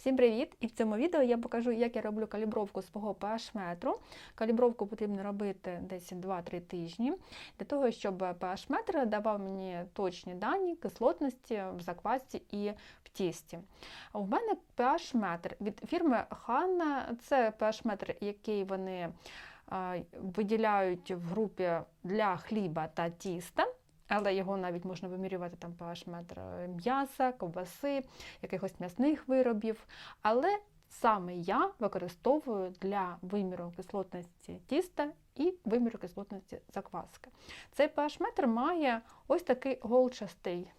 Всім привіт! І в цьому відео я покажу, як я роблю калібровку свого pH метру. Калібровку потрібно робити десь 2-3 тижні для того, щоб pH метр давав мені точні дані кислотності в заквасці і в тісті. У мене pH метр від фірми Hanna. Це pH метр, який вони виділяють в групі для хліба та тіста. Але його навіть можна вимірювати там pH метр м'яса, ковбаси, якихось м'ясних виробів. Але саме я використовую для виміру кислотності тіста і виміру кислотності закваски. Цей pH метр має ось такий голчастий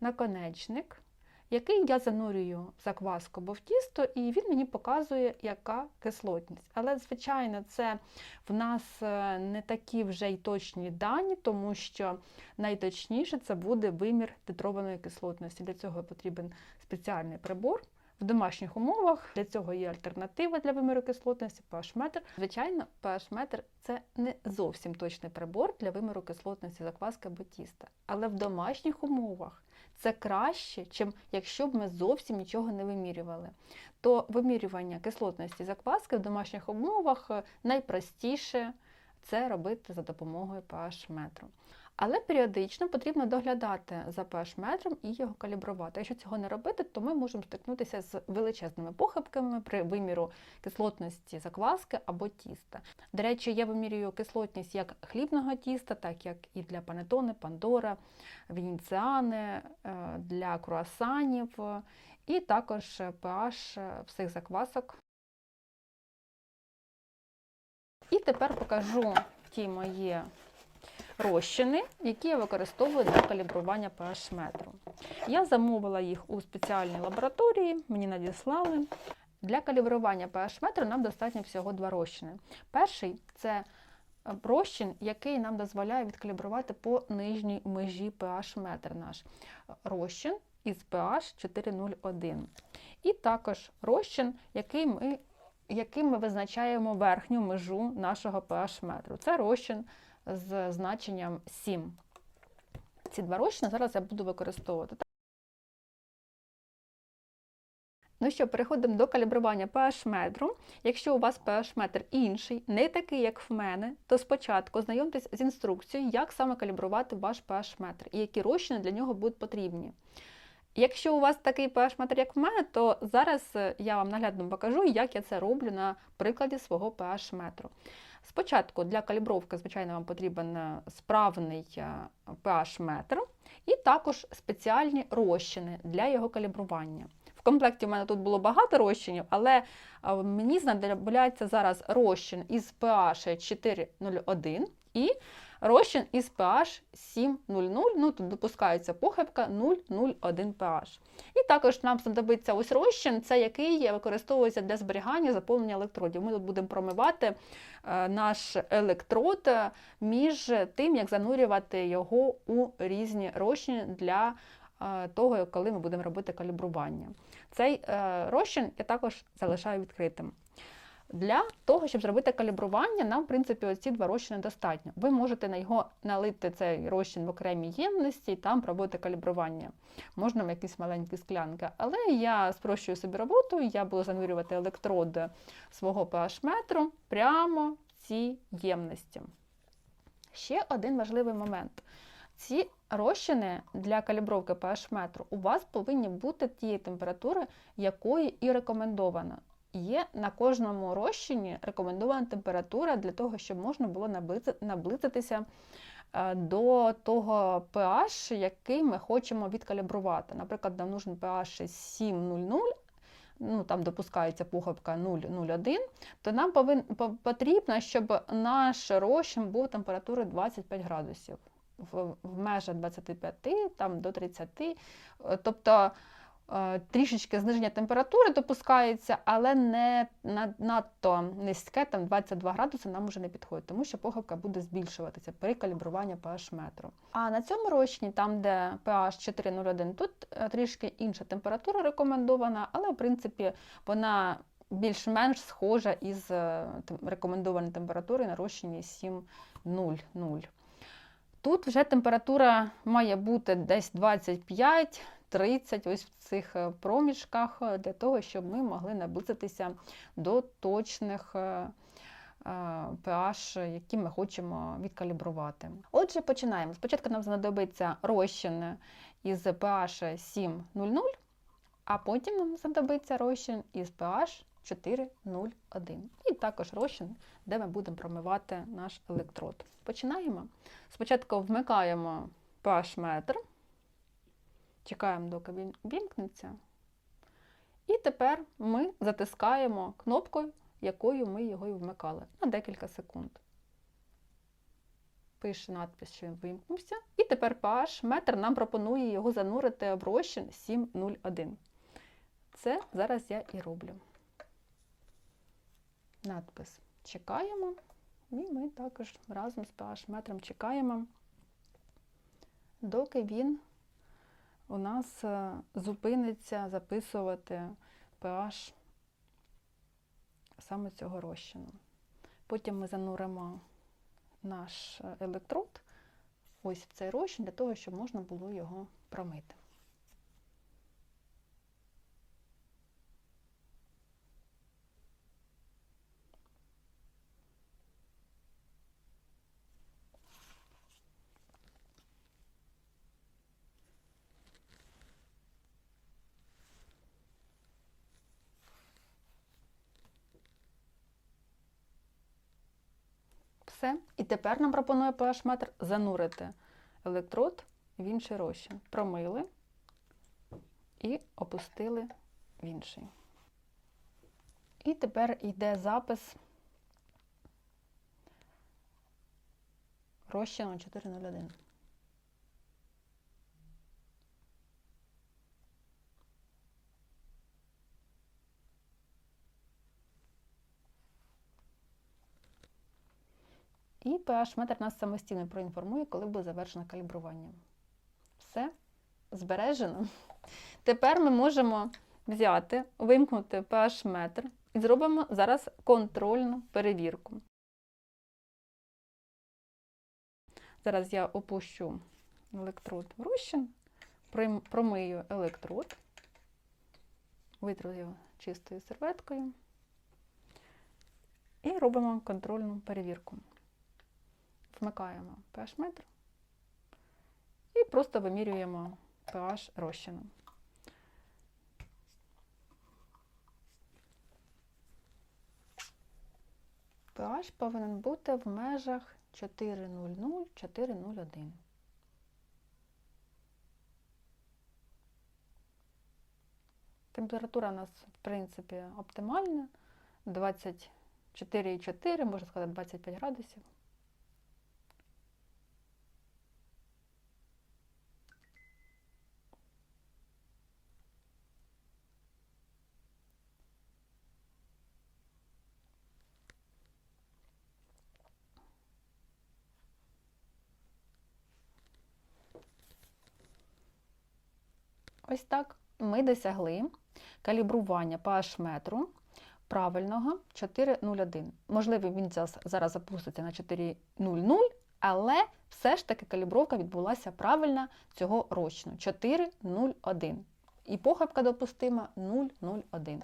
наконечник, який я занурюю в закваску або в тісто, і він мені показує, яка кислотність. Але, звичайно, це в нас е, не такі вже й точні дані, тому що найточніше це буде вимір титрованої кислотності. Для цього потрібен спеціальний прибор. В домашніх умовах для цього є альтернатива для виміру кислотності pH-метр. Звичайно, pH-метр це не зовсім точний прибор для виміру кислотності закваски або тіста. Але в домашніх умовах це краще, чим якщо б ми зовсім нічого не вимірювали. То вимірювання кислотності закваски в домашніх умовах е, найпростіше це робити за допомогою pH-метру. Але періодично потрібно доглядати за pH-метром і його калібрувати. Якщо цього не робити, то ми можемо стикнутися з величезними похибками при виміру кислотності закваски або тіста. До речі, я вимірюю кислотність як хлібного тіста, так як і для панетони, пандора, венеціани, е, для круасанів, і також pH всіх заквасок. І тепер покажу ті мої розчини, які я використовую для калібрування pH метру. Я замовила їх у спеціальній лабораторії, мені надіслали. Для калібрування pH метру нам достатньо всього два розчини. Перший це розчин, який нам дозволяє відкалібрувати по нижній межі pH метр наш розчин із pH 401. І також розчин, який ми яким ми визначаємо верхню межу нашого pH метру. Це розчин з значенням 7. Ці два розчини зараз я буду використовувати. Ну що, переходимо до калібрування pH метру. Якщо у вас pH метр інший, не такий, як в мене, то спочатку знайомтесь з інструкцією, як саме калібрувати ваш pH метр і які розчини для нього будуть потрібні. Якщо у вас такий pH метр, як в мене, то зараз я вам наглядно покажу, як я це роблю на прикладі свого pH метру. Спочатку для калібровки, звичайно, вам потрібен справний pH метр і також спеціальні розчини для його калібрування. В комплекті в мене тут було багато розчинів, але мені знадобляється зараз розчин із pH 401 і розчин із pH 7,00, ну тут допускається похибка 0,01 pH. І також нам знадобиться ось розчин, це який використовується для зберігання заповнення електродів. Ми тут будемо промивати наш електрод між тим, як занурювати його у різні розчини для того, коли ми будемо робити калібрування. Цей розчин я також залишаю відкритим. Для того, щоб зробити калібрування, нам, в принципі, оці два розчини достатньо. Ви можете на його налити цей розчин в окремій ємності і там проводити калібрування. Можна в якісь маленькі склянки. Але я спрощую собі роботу, я буду занурювати електрод свого pH-метру прямо в ці ємності. Ще один важливий момент. Ці розчини для калібровки pH-метру у вас повинні бути тієї температури, якої і рекомендовано. Є на кожному розчині рекомендована температура для того, щоб можна було наблизитися е, до того pH, який ми хочемо відкалібрувати. Наприклад, нам нужен pH 7,00, ну там допускається похибка 0,01, то нам повин, потрібно, щоб наш розчин був температури 25 градусів в, в межах 25 там, до 30. Тобто Е, трішечки зниження температури допускається, але не надто низьке, там 22 градуси нам вже не підходить, тому що похибка буде збільшуватися при калібруванні pH метру. А на цьому розчині, там, де pH 401, тут е, трішки інша температура рекомендована, але в принципі вона більш-менш схожа із е, рекомендованою температурою на розчині 7,00. Тут вже температура має бути десь 25 30 ось в цих е, проміжках е, для того, щоб ми могли наблизитися до точних е, pH, які ми хочемо відкалібрувати. Отже, починаємо. Спочатку нам знадобиться розчин із pH 7,00, а потім нам знадобиться розчин із pH 4,01. І також розчин, де ми будемо промивати наш електрод. Починаємо. Спочатку вмикаємо pH метр. Чекаємо, доки він вімкнеться. І тепер ми затискаємо кнопкою, якою ми його і вмикали, на декілька секунд. Пише надпис, що він вимкнувся. І тепер pH метр нам пропонує його занурити в розчин 701. Це зараз я і роблю. Надпис чекаємо. І ми також разом з pH метром чекаємо, доки він у нас е, зупиниться записувати pH саме цього розчину. Потім ми зануримо наш е, електрод ось в цей розчин для того, щоб можна було його промити. Все. І тепер нам пропонує pH метр занурити електрод в інший розчин. Промили і опустили в інший. І тепер йде запис розчину 401. І pH метр нас самостійно проінформує, коли буде завершено калібрування. Все збережено. Тепер ми можемо взяти, вимкнути pH метр і зробимо зараз контрольну перевірку. Зараз я опущу електрод в розчин, промию електрод, витру його чистою серветкою і робимо контрольну перевірку вмикаємо pH метр і просто вимірюємо pH розчину. pH повинен бути в межах 4,00-4,01. Температура у нас, в принципі, оптимальна. 24,4, можна сказати, 25 градусів. Ось так ми досягли калібрування pH метру правильного 4,01. Можливо, він зараз запуститься на 4,00, але все ж таки калібровка відбулася правильна цього розчину 4,01. І похибка допустима 0,01.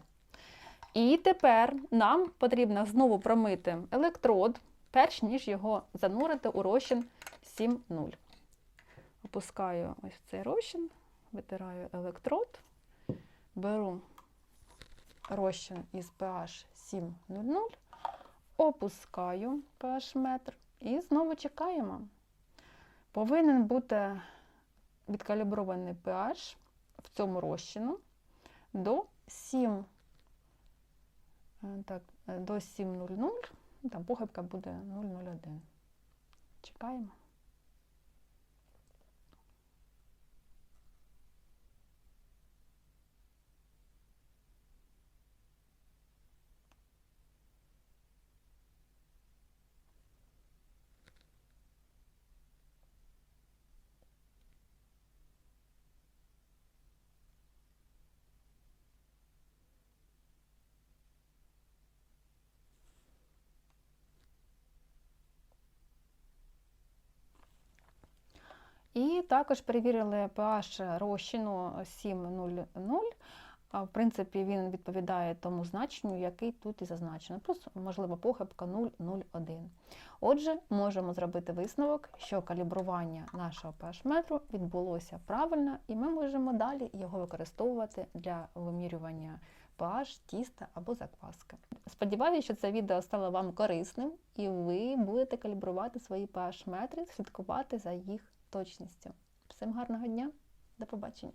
І тепер нам потрібно знову промити електрод, перш ніж його занурити у розчин 7,0. Опускаю ось цей розчин витираю електрод, беру розчин із pH 7,00, опускаю pH метр і знову чекаємо. Повинен бути відкалібрований pH в цьому розчину до 7, е, так, е, до 7,00, там похибка буде 0,01. Чекаємо. І також перевірили pH розчину 7,00. В принципі, він відповідає тому значенню, який тут і зазначено. Плюс, можливо, похибка 0,01. Отже, можемо зробити висновок, що калібрування нашого pH-метру відбулося правильно, і ми можемо далі його використовувати для вимірювання pH, тіста або закваски. Сподіваюся, що це відео стало вам корисним, і ви будете калібрувати свої pH-метри, слідкувати за їх точністю. Всім гарного дня, до побачення!